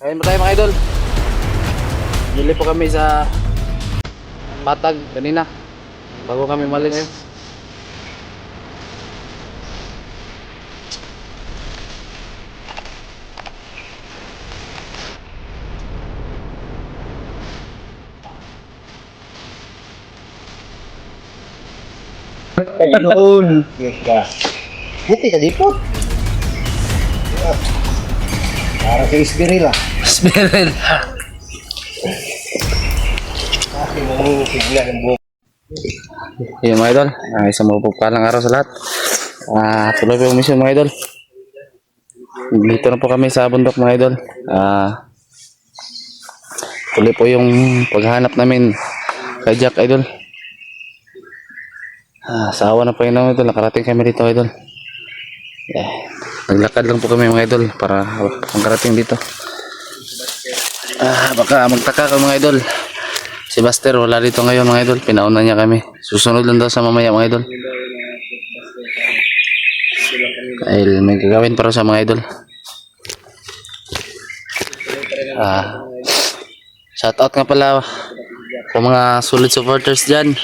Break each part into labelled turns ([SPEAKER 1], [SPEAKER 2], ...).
[SPEAKER 1] Kain mo tayo mga idol. Bili po kami sa Patag kanina. Bago kami malis.
[SPEAKER 2] Noon. Buti ka dito. Para kay Isbirila.
[SPEAKER 1] Spirit.
[SPEAKER 2] Kasi mo bigla ng buhok.
[SPEAKER 1] Yun mga idol. Uh, isang mapagpalang araw sa lahat. Ah, tuloy po yung mission mga idol. Dito na po kami sa bundok mga idol. Ah, tuloy po yung paghanap namin kay Jack idol. Ah, sa awa na po yun idol. Nakarating kami dito idol. Naglakad lang po kami mga idol para makarating dito. Ah, baka magtaka ka mga idol. Si Buster wala dito ngayon mga idol. Pinauna niya kami. Susunod lang daw sa mamaya mga idol. Dahil may gagawin para sa mga idol. Ah, shout out nga pala sa mga solid supporters dyan.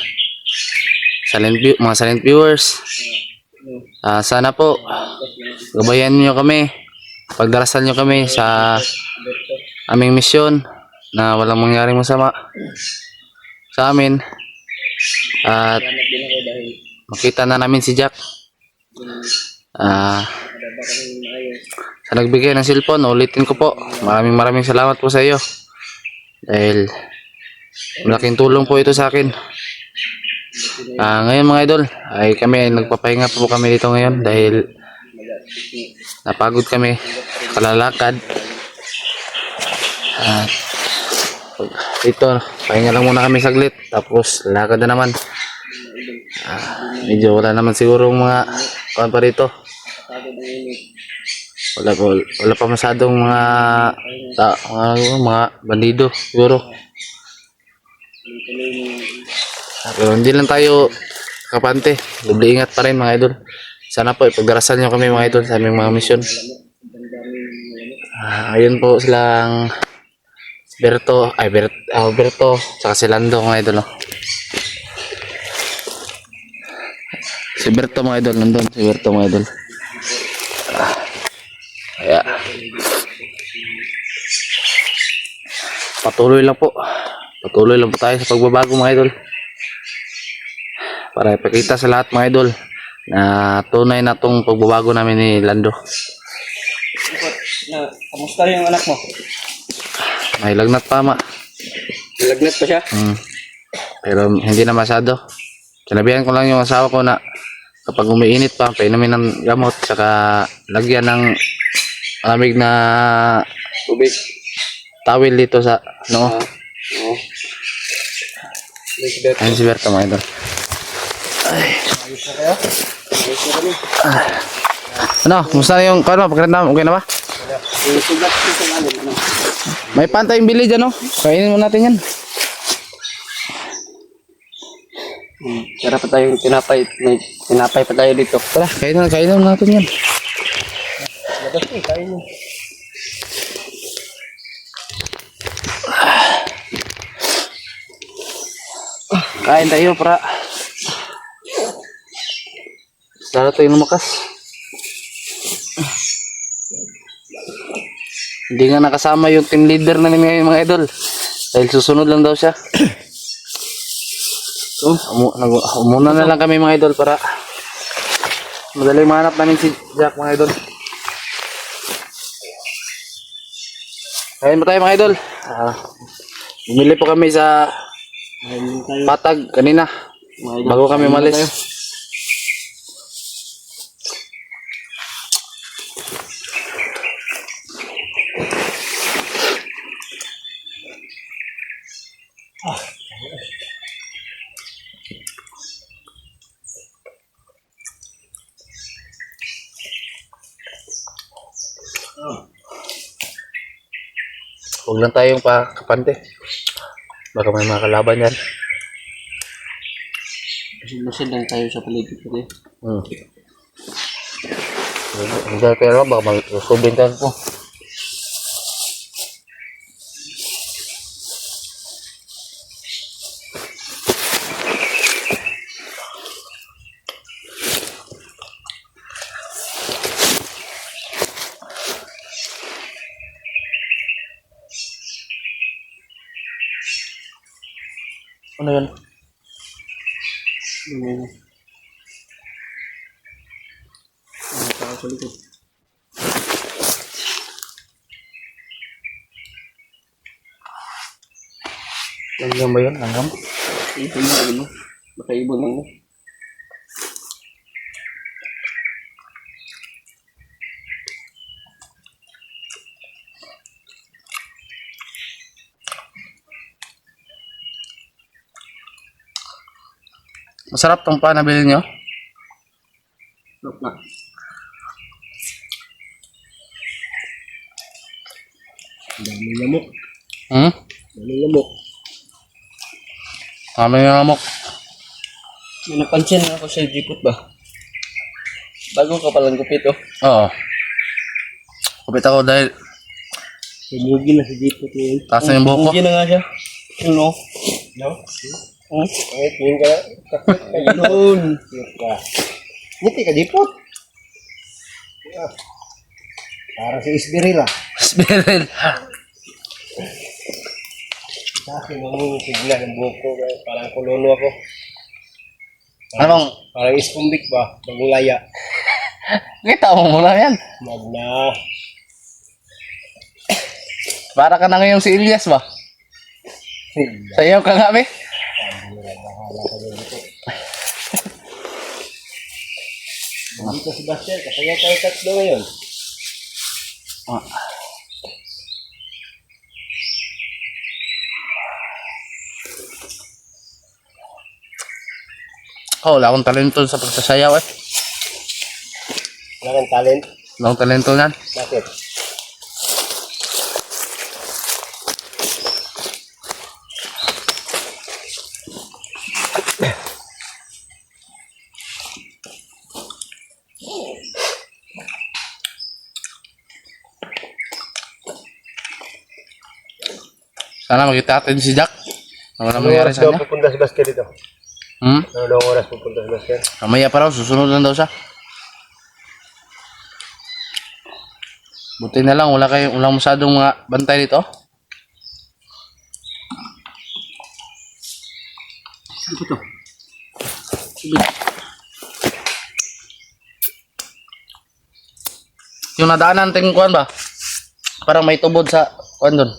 [SPEAKER 1] Silent view, mga silent viewers. Ah, sana po gabayan niyo kami. Pagdarasal niyo kami sa aming misyon na walang mangyaring masama sa amin. At makita na namin si Jack. Ah sa nagbigay ng cellphone ulitin ko po. Maraming maraming salamat po sa iyo. Dahil malaking tulong po ito sa akin. Ah ngayon mga idol ay kami nagpapahinga po kami dito ngayon dahil napagod kami kalalakad at dito, pahinga lang muna kami saglit. Tapos, lakad na naman. Ah, medyo wala naman siguro mga kuhan pa rito. Wala, wala, pa masyadong mga, ta, mga, mga bandido siguro. Pero hindi lang tayo kapante. Doble ingat pa rin mga idol. Sana po ipagdarasal nyo kami mga idol sa aming mga misyon. Ah, ayun po silang Berto, ay Bert, ah, Berto, saka si Lando mga idol. Oh. Si Berto mga idol, nandun si Berto mga idol. Ah, Kaya, patuloy lang po. Patuloy lang po tayo sa pagbabago mga idol. Para ipakita sa lahat mga idol na tunay na tong pagbabago namin ni Lando.
[SPEAKER 2] Na, kamusta yung anak mo?
[SPEAKER 1] May lagnat pa ma.
[SPEAKER 2] Lagnat pa siya?
[SPEAKER 1] Mm. Pero hindi na masyado. Sinabihan ko lang yung asawa ko na kapag umiinit pa, painumin ng gamot, saka lagyan ng malamig na
[SPEAKER 2] Tubig.
[SPEAKER 1] tawil dito sa, no?
[SPEAKER 2] Oo. Lisbeth.
[SPEAKER 1] Ayun si Berto mga idol.
[SPEAKER 2] Ayos na kaya?
[SPEAKER 1] Ano, kumusta na yung, kano, pagkakita okay na ba?
[SPEAKER 2] Ko?
[SPEAKER 1] May pantay yung bili dyan, no? Kainin mo natin yan.
[SPEAKER 2] Hmm. Tara pa tayong tinapay. May tinapay pa tayo dito.
[SPEAKER 1] Tara, kainin, kainin mo natin yan.
[SPEAKER 2] Labas eh, kain mo.
[SPEAKER 1] Kain tayo para Lalo tayo lumakas. Hindi nga nakasama yung team leader namin ngayon mga idol. Dahil susunod lang daw siya. So, umu nag- umuna na lang kami mga idol para madaling mahanap namin si Jack mga idol. Kain mo tayo mga idol. Ah, bumili po kami sa Patag kanina. Bago kami malis. Huwag lang tayong pa kapante. Baka may mga kalaban yan.
[SPEAKER 2] Lusin lang tayo sa paligid ko eh.
[SPEAKER 1] Hmm. Hindi pero baka mag-subin ka po. Ano yun?
[SPEAKER 2] Ano Ano tao sa likod?
[SPEAKER 1] Langgam ba yun? Langgam?
[SPEAKER 2] Ito yung ano. Baka ibon lang mo.
[SPEAKER 1] Masarap tong pa nabili nyo.
[SPEAKER 2] Sarap na. Dami lamok.
[SPEAKER 1] Hmm?
[SPEAKER 2] Dami lamok.
[SPEAKER 1] Kami yung lamok.
[SPEAKER 2] May napansin na ako sa jeepot ba? Bago ka palang gupit oh.
[SPEAKER 1] Oo. Kupit ako dahil
[SPEAKER 2] Tumugi na si jeepot ngayon.
[SPEAKER 1] taas na yung buhok ko.
[SPEAKER 2] Tumugi na nga siya. Ano? No? Hmm? Ay, tingin ka. Ayun.
[SPEAKER 3] Ngiti ka dipot. Para si Isbiril ah.
[SPEAKER 1] Spirit.
[SPEAKER 3] Sa akin, nung tigla ng buhok ko, kaya parang kolono ako.
[SPEAKER 1] Anong?
[SPEAKER 3] Parang iskumbik ba? Bagong laya.
[SPEAKER 1] Kita mo muna yan.
[SPEAKER 3] Magna.
[SPEAKER 1] Para ka na ngayong si Ilyas ba? Sayaw ka nga, be.
[SPEAKER 3] Dito si Bastian, kasaya tayo tatlo ngayon.
[SPEAKER 1] Ah. Oh, wala akong talento sa pagsasayaw eh.
[SPEAKER 3] Wala kang talent.
[SPEAKER 1] Wala akong talento yan.
[SPEAKER 3] Bakit?
[SPEAKER 1] Sana makita natin si Jack. Ano na mangyari sa kanya?
[SPEAKER 3] pupunta si Bastian dito?
[SPEAKER 1] Hmm?
[SPEAKER 3] Ano daw ang oras pupunta si Bastian?
[SPEAKER 1] Mamaya pa raw, susunod lang daw siya. Buti na lang, wala kayong, walang masyadong mga bantay dito.
[SPEAKER 2] Ano to?
[SPEAKER 1] Yung nadaanan natin kuhan ba? Parang may tubod sa kuhan doon.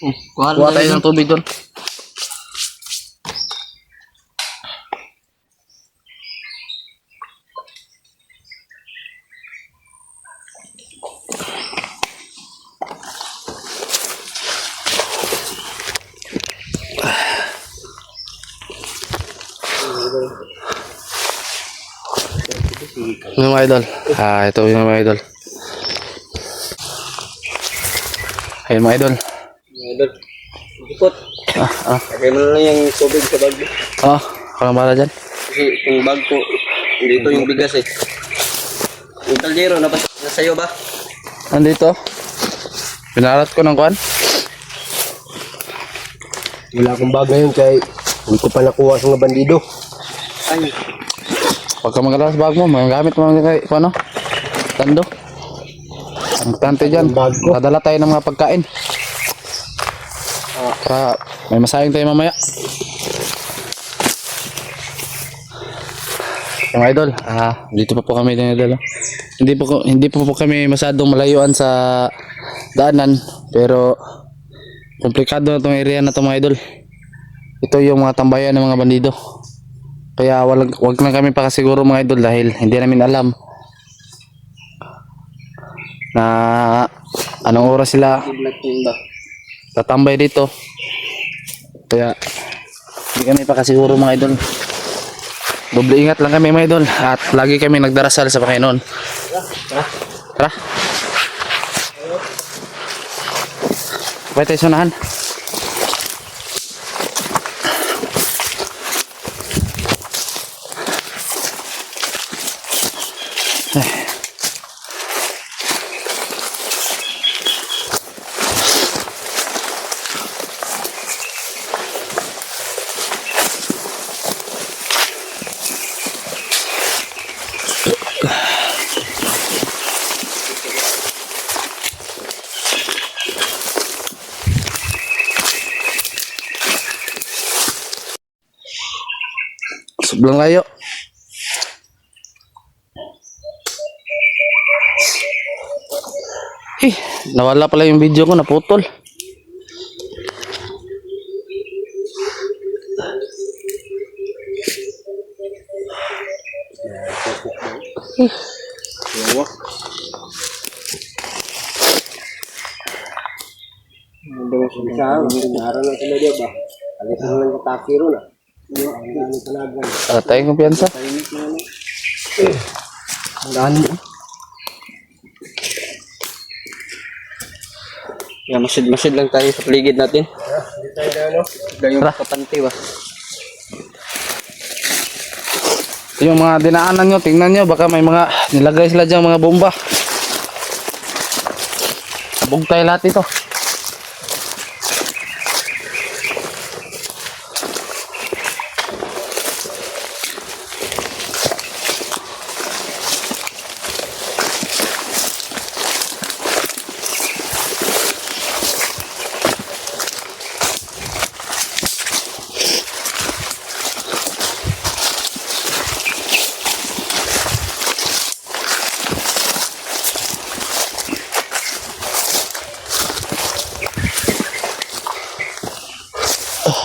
[SPEAKER 2] Hmm. Kuha
[SPEAKER 1] Kuha tayo ng tubig doon. Yung mga idol. Ah, ito yung mga idol. Ayun mga idol.
[SPEAKER 2] Idol. Jeepot.
[SPEAKER 1] Ah, ah.
[SPEAKER 2] Lagay mo na lang yung tubig sa bag.
[SPEAKER 1] Oh, kung bala dyan.
[SPEAKER 2] Kasi yung bag ko, dito yung bigas eh. Yung kaldero, napas nasa'yo ba?
[SPEAKER 1] Nandito. Pinarat ko ng kuhan.
[SPEAKER 3] Wala akong bag ngayon kay hindi ko pa nakuha sa mga bandido.
[SPEAKER 2] Ay,
[SPEAKER 1] Huwag ka magkala sa bag mo. Magagamit mo mga kay, ano? Tando. Ang tante dyan. Dadala tayo ng mga pagkain. Para may masayang tayo mamaya. Yung idol, ah, dito pa po kami ng idol. ah. Hindi po hindi po po kami masyadong malayuan sa daanan, pero komplikado na tong area na to mga idol. Ito yung mga tambayan ng mga bandido. Kaya wag, wag lang kami pakasiguro mga idol dahil hindi namin alam na anong oras sila tatambay dito. Kaya hindi kami pakasiguro mga idol. Doble ingat lang kami mga idol at lagi kami nagdarasal sa Panginoon. Tara. Pwede tayo sunahan. Sobrang layo. Eh, nawala pala yung video ko, naputol.
[SPEAKER 3] Isa, araw na sila diya ba? Alis na lang katakiro na. Ano talaga?
[SPEAKER 1] Ah, tayong kumpiyansa.
[SPEAKER 3] Ang daan mo.
[SPEAKER 2] Yan, masid-masid lang tayo sa paligid natin.
[SPEAKER 3] Hindi tayo na ano?
[SPEAKER 2] Gayong
[SPEAKER 1] Tara.
[SPEAKER 2] kapanti ba?
[SPEAKER 1] Yung mga dinaanan nyo, tingnan nyo, baka may mga nilagay sila dyan mga bomba. Sabog tayo lahat ito.
[SPEAKER 3] Ganda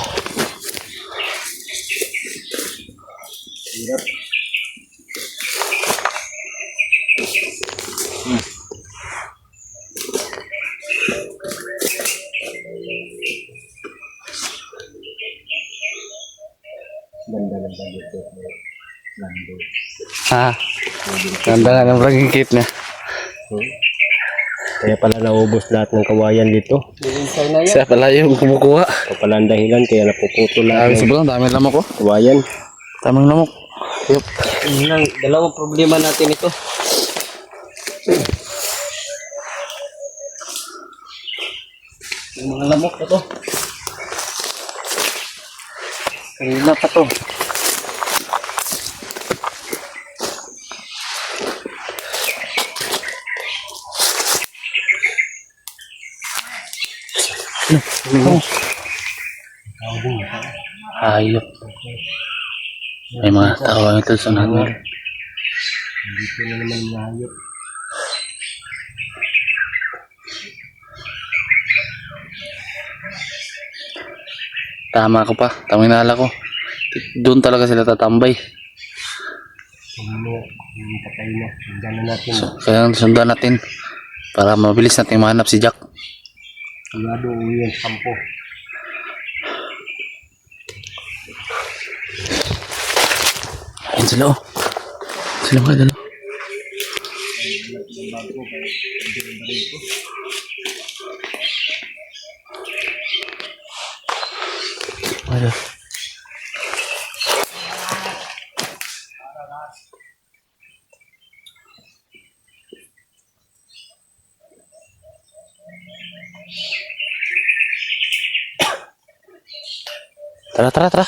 [SPEAKER 3] ganda dito. Lando.
[SPEAKER 1] Ha? Ganda nga ng vlogging niya.
[SPEAKER 3] Kaya pala naubos lahat ng kawayan dito.
[SPEAKER 1] Siya pala yung kumukuha.
[SPEAKER 3] Ito pala ang dahilan kaya napuputol lahat ng
[SPEAKER 1] sobrang dami lamok ko.
[SPEAKER 3] kawayan.
[SPEAKER 1] Daming lamok. Yup.
[SPEAKER 2] Yun lang, dalawang problema natin ito. Yung mga lamok na to. Kanina pa to.
[SPEAKER 1] Hayop. May mga tao ang ito sa namin.
[SPEAKER 3] Dito na naman mahayop.
[SPEAKER 1] Tama ko pa. Tama inala ko. Doon talaga sila tatambay.
[SPEAKER 3] Ano.
[SPEAKER 1] So, kaya sundan natin para mabilis natin mahanap si Jack.
[SPEAKER 3] Sigurado uwi yan sa kampo.
[SPEAKER 1] Ayun sila oh. Sila mga dalawa. Ayun. Tara, tara, tara.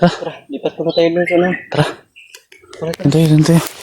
[SPEAKER 1] Tara,
[SPEAKER 2] Lipat ko na tayo dun sa ano.
[SPEAKER 1] tara. Dito yun, dito yun.